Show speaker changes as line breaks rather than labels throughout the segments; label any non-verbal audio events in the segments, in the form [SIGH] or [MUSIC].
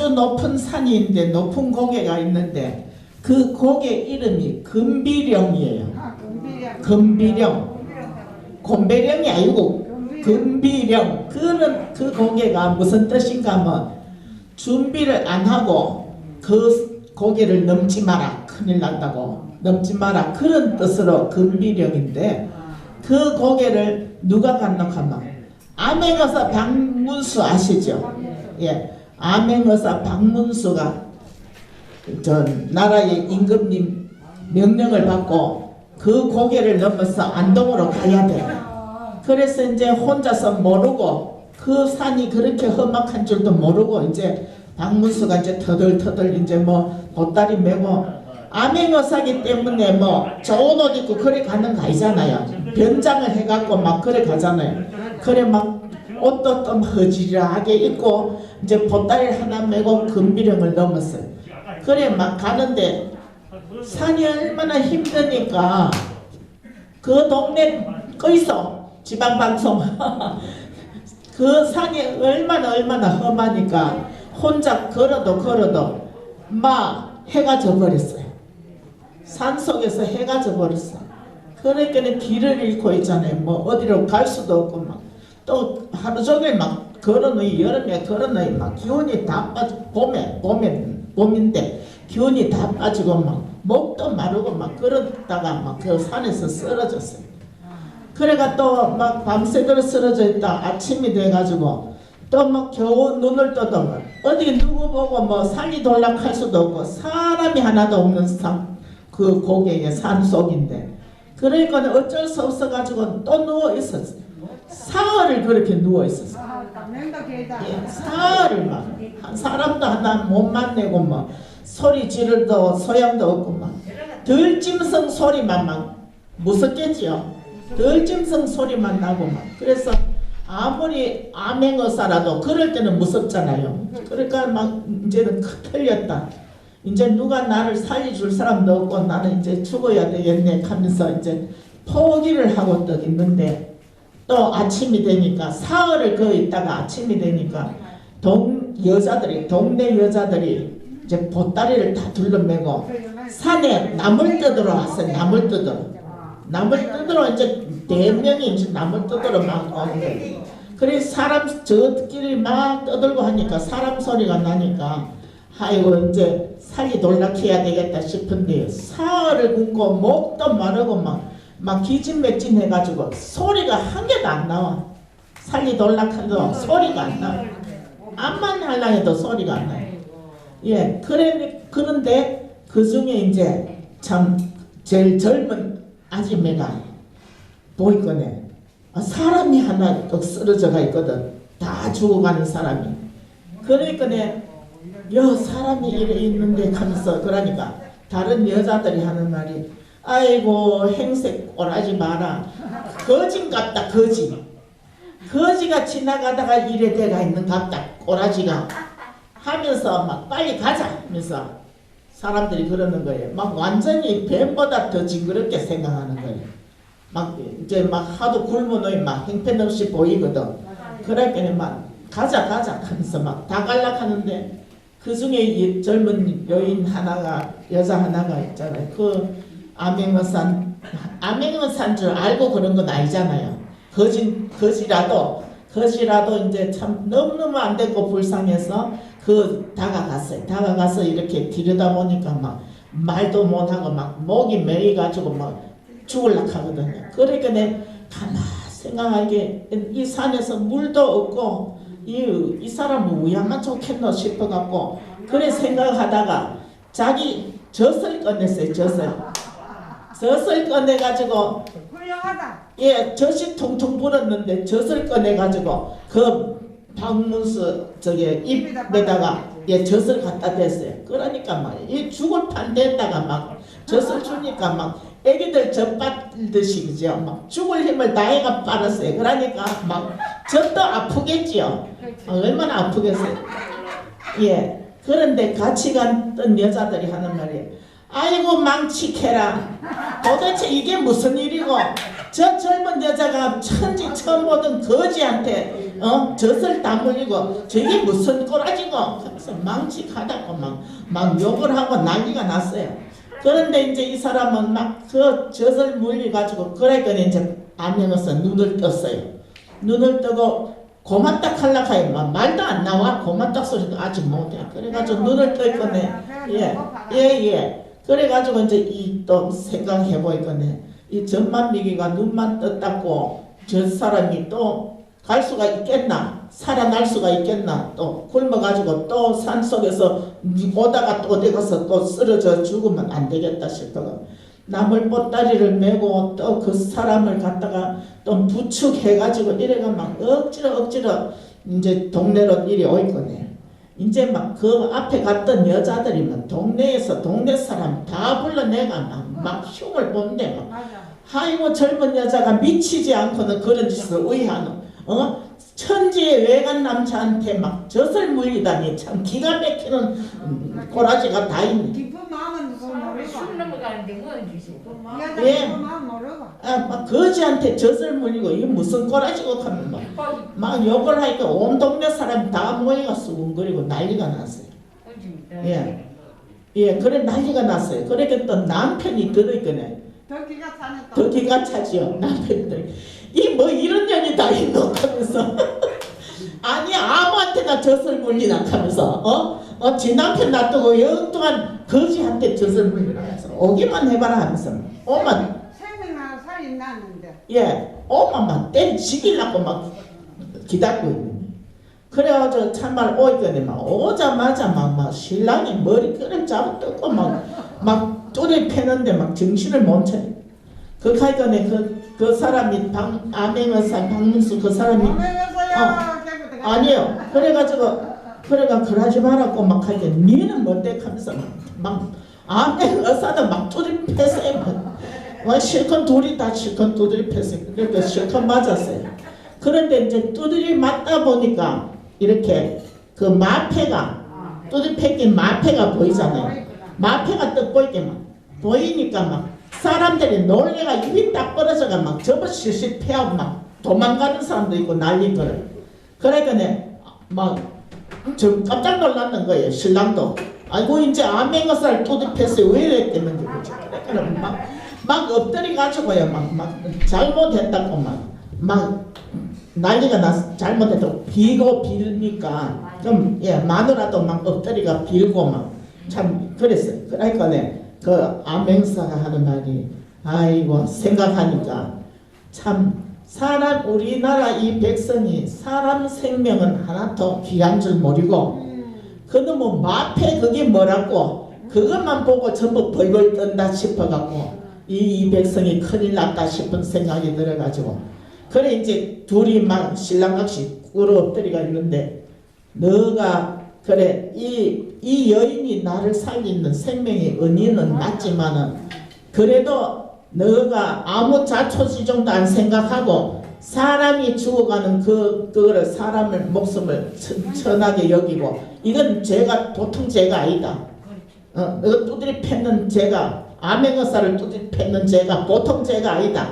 아주 높은 산이 있는데 높은 고개가 있는데 그 고개 이름이 금비령이에요.
아, 금비령.
금비령. 곰배령이 아니고
금비령.
금비령. 그런 그 고개가 무슨 뜻인가 하면 준비를 안 하고 그 고개를 넘지 마라. 큰일 난다고. 넘지 마라. 그런 뜻으로 금비령인데 그 고개를 누가 간다하면 암행어사 박문수 아시죠? 예, 암행어사 박문수가 저 나라의 임금님 명령을 받고 그 고개를 넘어서 안동으로 가야 돼. 그래서 이제 혼자서 모르고 그 산이 그렇게 험악한 줄도 모르고 이제 박문수가 이제 터덜터덜 이제 뭐 보따리 메고 암행어사기 때문에 뭐 좋은 옷 입고 그래 가는 거 아니잖아요. 변장을 해갖고 막 그래 가잖아요. 그래 막 옷도 좀 허지하게 입고 이제 보따리를 하나 메고 금비령을 넘었어요. 그래 막 가는데 산이 얼마나 힘드니까 그 동네 거기서 지방방송 [LAUGHS] 그 산이 얼마나 얼마나 험하니까 혼자 걸어도 걸어도 막 해가 져버렸어요. 산 속에서 해가 져버렸어. 그러니까 길을 잃고 있잖아요. 뭐 어디로 갈 수도 없고 막 또 하루 종일 막 걸어놓이 여름에 걸어놓이 막 기운이 다 빠져 봄에 봄에 봄인데 기운이 다 빠지고 막 목도 마르고 막 걸었다가 막 그 산에서 쓰러졌어요. 그래가 또 막 밤새도록 쓰러져 있다 아침이 돼가지고 또 막 겨우 눈을 떠도 막 어디 누구 보고 뭐 산이 돌락할 수도 없고 사람이 하나도 없는 산, 그 고개의 산 속인데 그러니까 어쩔 수 없어가지고 또 누워 있었어요. 사흘을 그렇게 누워 있었어요.
아.
예, 사흘을 막한 사람도 하나 못 만내고 막 소리 지를도 소양도 없고 막 들짐승 소리만 막 무섭겠지요. 들짐승 소리만 나고 막 그래서 아무리 암행어사라도 그럴 때는 무섭잖아요. 그러니까 막 이제는 틀렸다. 이제 누가 나를 살려줄 사람도 없고 나는 이제 죽어야 되겠네 하면서 이제 포기를 하고 또 있는데 또 아침이 되니까 사흘을 거 있다가 아침이 되니까 동 여자들이 동네 여자들이 이제 보따리를 다 둘러매고 산에 나물 뜯으러 왔어요. 나물 뜯으러. 나물 뜯으러 이제 네 명이 이제 나물 뜯으러 막 오는 거예요. 그래서 사람 저끼리 막 떠들고 하니까 사람 소리가 나니까 아이고 이제 살이 돌락해야 되겠다 싶은데 사흘을 굶고 목도 마르고 막, 막 기진맥진 해가지고 소리가 한 개도 안 나와. 살이 돌락해도 소리가 안 나와. 암만 하려 해도 소리가 안 나요. 예, 그래, 그런데 그 중에 이제 참 제일 젊은 아줌매가 보이거네. 아, 사람이 하나 또 쓰러져가 있거든. 다 죽어가는 사람이. 그러니까 여 사람이 이래 있는데 하면서 그러니까 다른 여자들이 하는 말이 아이고 행색 꼬라지 마라. 거진 같다 거지. 거지가 지나가다가 이래 돼가 있는 같다 꼬라지가 하면서 막 빨리 가자 하면서 사람들이 그러는 거예요. 막 완전히 뱀보다 더 징그럽게 생각하는 거예요. 막 이제 막 하도 굶어놓이 막 형편없이 보이거든. 그러니까 막 가자 가자 하면서 막 다 갈락하는데 그 중에 이 젊은 여인 하나가 여자 하나가 있잖아요. 그 암행어산 암행어산 줄 알고 그런 건 아니잖아요. 거지 거지라도 거지라도 이제 참 너무너무 안 되고 불쌍해서 그 다가갔어요. 다가가서 이렇게 들여다 보니까 막 말도 못하고 막 목이 메이가지고 막 죽을락 하거든요. 그러니까 내 가만 생각하게 이 산에서 물도 없고 이, 이 사람은 우야만 좋겠노 싶어갖고 그래 생각하다가 자기 젖을 꺼냈어요. 젖을. 젖을 꺼내가지고
훌륭하다.
예, 젖이 통통 불었는데 젖을 꺼내가지고 그 방문수 저기 입에다가 예, 젖을 갖다 댔어요. 그러니까 막이 죽을 판대에다가 막 젖을 주니까 막 애기들 젖 빨듯이 그죠? 막 죽을 힘을 다해가 빨았어요. 그러니까 막 젖도 아프겠지요. 아, 얼마나 아프겠어요. 예. 그런데 같이 갔던 여자들이 하는 말이 아이고 망치캐라. 도대체 이게 무슨 일이고 저 젊은 여자가 천지 처음 보던 거지한테 어 젖을 다 물리고 저게 무슨 꼬라지고 그래서 망치하다고 막, 막 욕을 하고 난리가 났어요. 그런데 이제 이 사람은 막 그 젖을 물려가지고 그러니까 이제 안면서 눈을 떴어요. 눈을 뜨고 고맙다 막 말도 안 나와 고맙다 소리도 아직 못해. 그래가지고 눈을 떠있거네. 예, 예, 예. 그래가지고 이제 이 또 생각해 보이거네. 이 전만 미기가 눈만 떴다고 저 사람이 또 갈 수가 있겠나? 살아날 수가 있겠나? 또 굶어가지고 또 산속에서 오다가 또 어디 가서 또 쓰러져 죽으면 안 되겠다 싶어가 나물 보따리를 메고 또 그 사람을 갖다가 또 부축해가지고 이래가 막 억지로 억지로 이제 동네로 이리 오있거네. 이제 막 그 앞에 갔던 여자들이 막 동네에서 동네 사람 다 불러내가 막, 막 흉을 본대 막. 아이고 젊은 여자가 미치지 않고는 그런 짓을 왜 하노? 어? 천지의 외간 남자한테 막 젖을 물리다니 참 기가 막히는 음, 꼬라지가 다 있네.
깊은 마음은
술 넘어가는데?
여자
예. 아, 막 거지한테 젖을 물리고 이게 무슨 꼬라지고 하면 막, 막 욕을 하니까 온 동네 사람 다 모여가 수군거리고 난리가 났어요. 예. 예, 그래 난리가 났어요. 그러니까 또 남편이 들어있거네.
더 기가 차네 또.
더 기가 차지요. 남편들. 이 뭐 이런 년이 다 있노 하면서. 아니 아무한테나 젖을 물리나 하면서 어? 어, 지 남편 놔두고 영동안 거지한테 젖을 물리나 해서 오기만 해봐라 하면서 오만
생명나 살이 났는데.
예 오만 막 때리치기려고 막 기다리고 있는 그래가지고 참말 오이거든 막 오자마자 막, 막 신랑이 머리끈을 잡아 뜯고 막 막 뚜레 패는데 막 정신을 못 차려 그 가이거네 그, 그 사람이 방, 암행의사 박문수 그 사람이.
깨고 들어가.
아니요. 그래가지고 그래가 그러지 말라고 막 하게 니는 뭔데 하면서 막 아멘 의사도 막. 막. 와 실컷 둘이 다 실컷 두드리 패세요. 그러니까 실컷 맞았어요. 그런데 이제 두드리 맞다 보니까 이렇게 그 마패가 두드리 패긴 마패가 보이잖아요. 마패가 떡 보이게 막 보이니까 막 사람들이 놀래가 입이 딱 벌어져가 막 접어 실실 패하고 막 도망가는 사람도 있고 난리 거를. 그러니까 내막저 깜짝 놀랐는 거예요 신랑도. 아이고 이제 암행어살 투입했어요 왜 그러니까 막, 막 엎드려 가지고요 막, 막 잘못했다고 막, 막 난리가 나서 잘못했다고. 비고 빌니까 좀 예 마누라도 막 엎드리가 빌고 막 참 그랬어요. 그러니까 내그 암행사가 하는 말이 아이고 생각하니까 참 사람 우리나라 이 백성이 사람 생명은 하나도 귀한 줄 모르고
음.
그놈의 마패 그게 뭐라고? 그것만 보고 전부 벌벌 떤다 싶어갖고 이, 이 백성이 큰일 났다 싶은 생각이 들어가지고. 그래 이제 둘이 막 신랑각시 꿇어 엎드리가 있는데 너가 그래 이, 이 여인이 나를 살리는 생명의 은인은 맞지만은 그래도 너가 아무 자초지종도 안 생각하고 사람이 죽어가는 그 그거를 사람을 목숨을 천- 천하게 여기고 이건 죄가 보통 죄가 아니다. 어, 너 두드리 팼는 죄가 암행어사를 두드리 팼는 죄가 보통 죄가 아니다.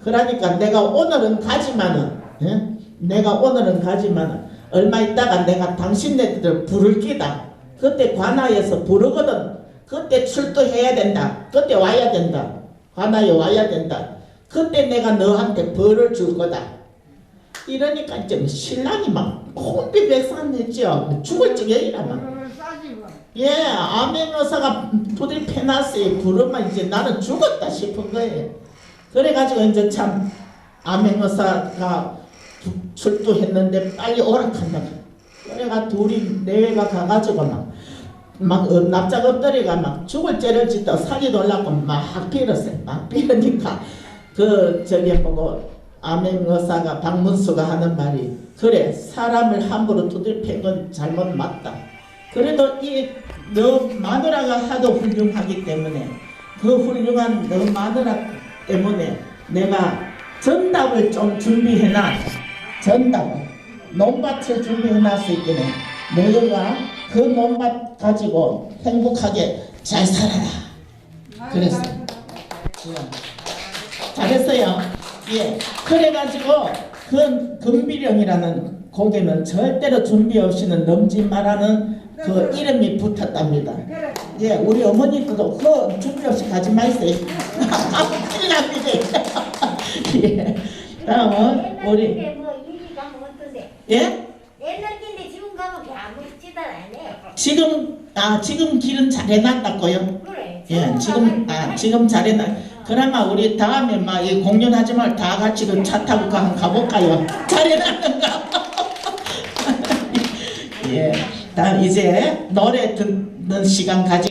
그러니까 내가 오늘은 가지만은 예? 내가 오늘은 가지만은 얼마 있다가 내가 당신네들 부를 기다. 그때 관하에서 부르거든. 그때 출두해야 된다. 그때 와야 된다. 관하에 와야 된다. 그때 내가 너한테 벌을 줄 거다. 이러니까 좀 신랑이 막 혼비백산했죠. 죽을 지경이라 막.
그걸 싸지고.
예, 아멘 의사가 부들이 패놨어요. 부르면 이제 나는 죽었다 싶은 거예요. 그래가지고 이제 참 아멘 의사가 부- 출두했는데 빨리 오락한다. 그래가 둘이 내외가 가가지고 막, 막 어, 납작 엎드리가 막 죽을 죄를 짓다 사기 놀라고 막 빌었어요. 막 빌으니까 그 저기 보고 아멘 의사가 박문수가 하는 말이 그래 사람을 함부로 두들 팬 건 잘못 맞다. 그래도 이 너 마누라가 하도 훌륭하기 때문에 그 훌륭한 너 마누라 때문에 내가 전답을 좀 준비해놔. 전답을 논밭을 준비해놨을 때는 너희가 그 논밭 가지고 행복하게 잘 살아라. 그랬어. 잘했어요. 예. 그래가지고 그 금비령이라는 곡에는 절대로 준비 없이는 넘지 말라는 그 이름이 붙었답니다. 예, 우리 어머니도 그 준비 없이 가지 마세요. 큰일 납니다. [LAUGHS] 예. 다음은 우리
뭐 가면 어떤데?
예?
옛날인데 지금 가면 그냥 아무 짓을 안 해.
지금 아 지금 길은 잘 해놨다고요?
그래.
예, 지금 아 지금 잘 해놨. 그나마 우리 다음에 막 이 공연하지 말 다 같이 그 차 타고 가 한번 가볼까요? [LAUGHS] 잘 해놨는가? [LAUGHS] 예. 다음 이제 노래 듣는 시간 가지.